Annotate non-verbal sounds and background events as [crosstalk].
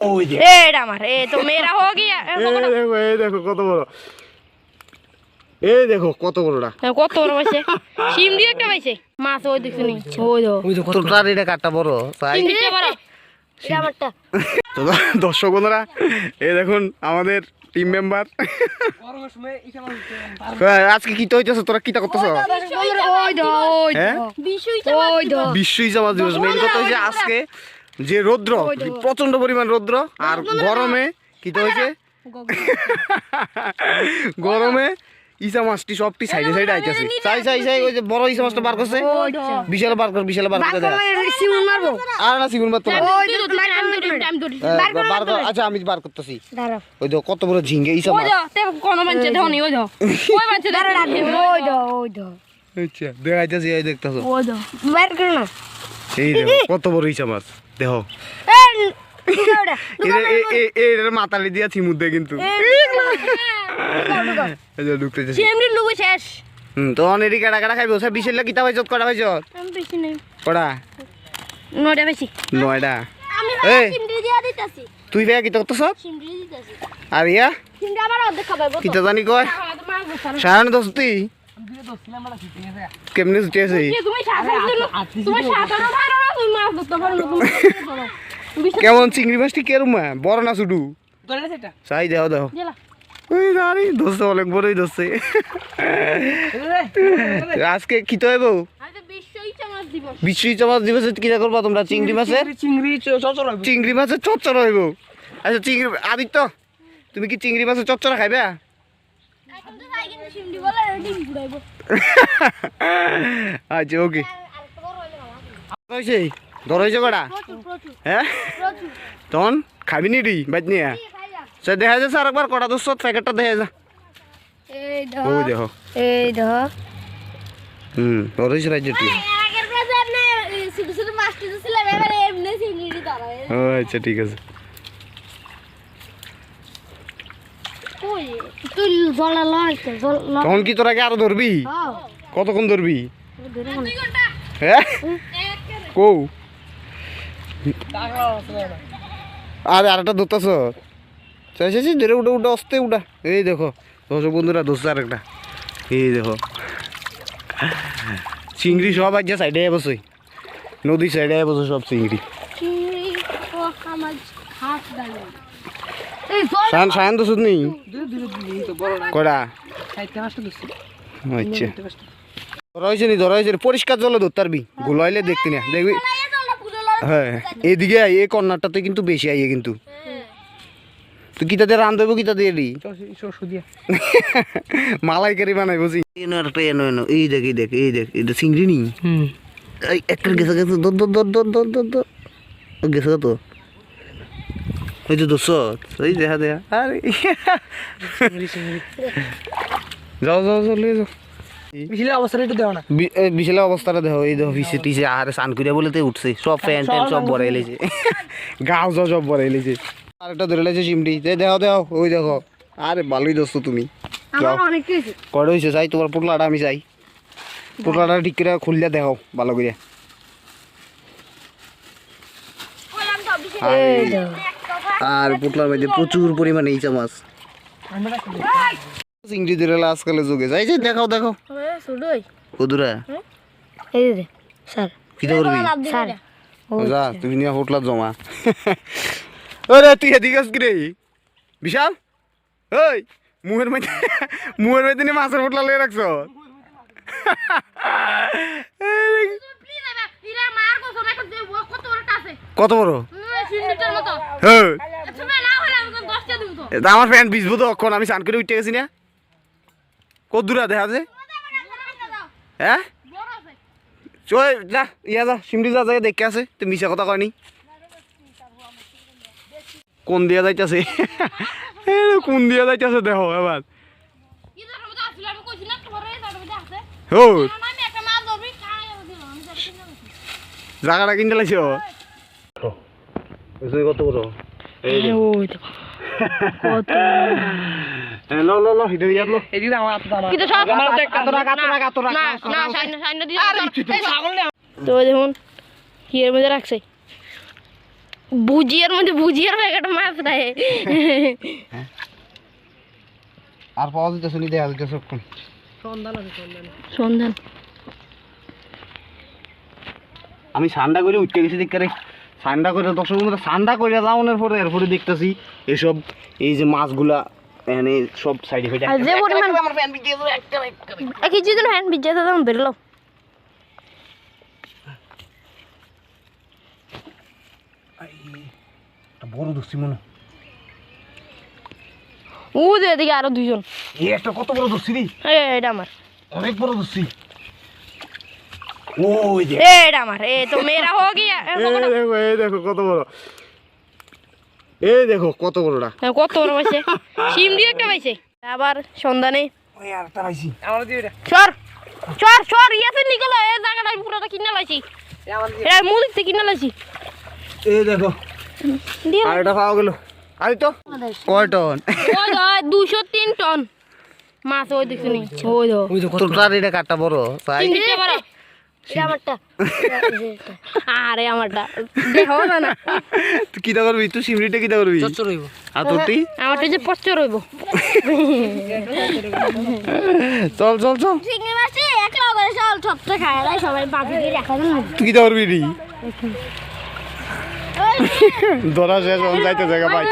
এটা আমার এ তো মেয়েরা হো গিয়া এ দেখো এই দেখো কত বড় এই দেখো কত বড়টা কত বড় পাইছে সিমডি একটা পাইছে মাছ ওই দেখছি নি ওই দেখো তোর এটা কাটটা বড় তাই সিমডিটা বড় এটা আমারটা তো দর্শক বন্ধুরা এই দেখুন আমাদের টিম মেম্বার আজকে কি তো হইতেছে তোরা কিটা করতেছ ওই দো ওই ওই দো বিশ্ব হিসাবে দিবস মেইন কথা আজকে যে রৌদ্র প্রচণ্ড পরিমাণ রৌদ্র আর গরমে কি তো হয়েছে? [laughs] গরমে ইসা মাছটি সবটি সাইডে সাইডে আইতেছে। চাই চাই চাই ওই যে বড় ইসা মাছটা বার করছে। বিশাল বার কর বিশাল বার করে দেখা মারবো। আর না সিগুন বার টাইম ধরি বার কর আচ্ছা আমি বার করতেছি। ওই তো কত বড় ঝিঙ্গে ইসা মাছ। কোন নি ওই দো ওই দাঁড়া ওই দো ওই দো আচ্ছা দেখাইতেছি এই দেখতেছো। ওই দো বের করে না। এই দেখো কত বড় ইসা মাছ। এর [laughs] মাতালি দিয়া থিমুদ্দে কিন্তু। [laughs] এই যে ঢুকতেছে। সিমডি লুগু শেষ। হুম তো অনেরই কাটা কাটা খাইব? সব বিশের লাগে কিতা পাইছত কটা পাইছত বেশি নেই। কটা? নয়টা বেশি। নয়টা। আমি সিমডি দিয়া দিতাছি। তুই ভাইয়া কিতা করতেছ? সিমডি দিতাছি। আর ইয়া? সিমডি আমার অর্ধেক খাবাইবো কিতা জানি কয়? সারান দোস্তি কেমনে ছুটি আছে? তুমি তুমি [laughs] কেমন চিংড়ি মাছটি কেরমা? বড় না শুধু? চাই দেও দেও। ওই অনেক বড়ই আজকে কি তো হইব বিশ্ব দিবসে। করবা তোমরা? চিংড়ি মাছের? চিংড়ি চিংড়ি মাছের হইব। আচ্ছা চিংড়ি আদিত্য তুমি কি চিংড়ি মাছের চচ্চড়া খাইবে? [laughs] আচ্ছা ওকে। হয়েছে ধর হয়েছে কটা হ্যাঁ তখন খাবি নি রি বাদ নিয়ে সে দেখা যাচ্ছে আর একবার কটা দোস্ত প্যাকেটটা দেখা যা। দেখো? এই হুম ধর হয়েছে। রাজ্যটি আচ্ছা ঠিক আছে। তখন কি তোরা কি আরও ধরবি? হ্যাঁ। কতক্ষণ ধরবি? হ্যাঁ? কৌ আরে আরেকটা ধরতেছ? চাইছি ধরে উঠে উঠে অস্তে উঠা। এই দেখো দর্শক বন্ধুরা ধরছে আরেকটা। এই দেখো। চিংড়ি সব আজ সাইডে বসে। নদী সাইডে বসে সব চিংড়ি। জল সায়ন তো শুধু নেই। কটা আচ্ছা। ধরা হয়েছে নি ধরা হয়েছে নি। পরিষ্কার জলে ধরতে পারবি গুলাইলে দেখতি না দেখবি? হ্যাঁ এদিকে আই এই কর্নারটাতে কিন্তু বেশি আইয়ে কিন্তু। তুই কিতা দিয়ে রান দেবো কিতা দিয়ে দি? [laughs] সুদিয়া মালাই কারি বানাই বুঝি এনো একটা এনো এনো এই দেখ এই দেখ এই দেখ এটা চিংড়ি নি? হুম। এই একটা গেছে গেছে দর দর দর দর দর দর দর গেছে তো ওই যে দোষ ওই দেখা দেখা আরে। চিংড়ি চিংড়ি। যাও যাও যাও লিয়ে যাও। বিশাল অবস্থাটা একটু দেও না। অবস্থাটা দেখো এই দেখো পিছে টিছে আর সান করিয়া বলে তো উঠছে সব প্যান্ট ট্যান্ট সব বড়াই লেছে। গাও সব বড়াই লেছে। আরেকটা ধরে লেছে চিমটি দে দেখো দেখো ওই দেখো। আরে ভালোই দোস্ত তুমি। কটা হয়েছে। চাই তোমার পুটলাটা আমি চাই পুটলাটা ঠিক করে খুললে দেখো ভালো করে। আর পুটলার মধ্যে প্রচুর পরিমাণে ইচা মাছ। চিংড়ি ধরে আজকালে যোগে। যাই যে দেখাও দেখো শুধুই। কদুরা এই দে স্যার। কি করবি? স্যার যা তুমি নিয়ে হোটলাত জমা। [laughs] ওরে তুই এদিকে আস কি রে। বিশাল? ওই মুহের মধ্যে [laughs] মুহের মধ্যে নিয়ে মাছের হোটলা লিয়ে রাখছ? [laughs] কত বড়? হ্যাঁ। এটা আমার ফ্যান বিজবো তো অক্ষণ আমি স্নান করে উঠে গেছি না। কত দূরা দেখা যে হ্যাঁ? যা ইয়া যা সিমড়ি যা যায় দেখে আছে তুই মিশা কথা কয়নি কোন দিয়া যাইতাছে? কোন দিয়া যাইতাছে দেখো এবার। জায়গাটা কিনতে লাগছে কত বড়। [laughs] লো লো লো দিয়া লো আমার কিন্তু সব আমার কাতরা না না সাইন সাইন দিয়ে তো দেখুন কি এর মধ্যে রাখছে। ভুজিয়ার মধ্যে ভুজিয়ার প্যাকেট মাছ দেয় আর পাওয়া নি যেতেছে সবক্ষণ সন্ধান আছে সন্ধান। সন্ধান। আমি সান্ডা করে উঠতে গেছি দেখতে রে। সান্ডা করে দর্শক বন্ধুরা সান্ডা করে যাওয়ানোর পরে এরপরে দেখতেছি এসব এই যে মাছগুলা এখানে সব সাইডে ফেটে আর যে পরিমাণ এক কিছু দিন হ্যান্ড ভিজে তো তখন বেরোলো বড় দোষী মনে ও দে এদিকে আরও দুজন এই একটা কত বড় দোষী রে? এটা আমার। অনেক বড় দোষী ওই যে এটা আমার। এ তো মেয়েরা হোক গিয়া দেখো কত বড়। এই দেখো কত বড়টা এ, কত বড় পাইছে? সিমড়ি একটা পাইছে। আবার সন্ধানে। ওই আরেকটা পাইছি। আমার দিয়ে এটা চর ইয়াতে নিকলো এ জায়গাটা আমি পুরোটা কিনে লাইছি। দিয়ে এটা কিনে এই দেখো। আরেকটা পাওয়া গেল। আরে তো। কয় টন? দুশো তিন টন। মাছ ওই দেখছি ওই তোর এটা বড়। তাই আরে আমারটা। না [laughs] তুই কিটা করবি? তুই সিমড়িটা কিটা করবি? আমারটা যে রইব চল চল চল। তুই কিটা করবি রি? ধরা শেষ যাইতে জায়গা পাই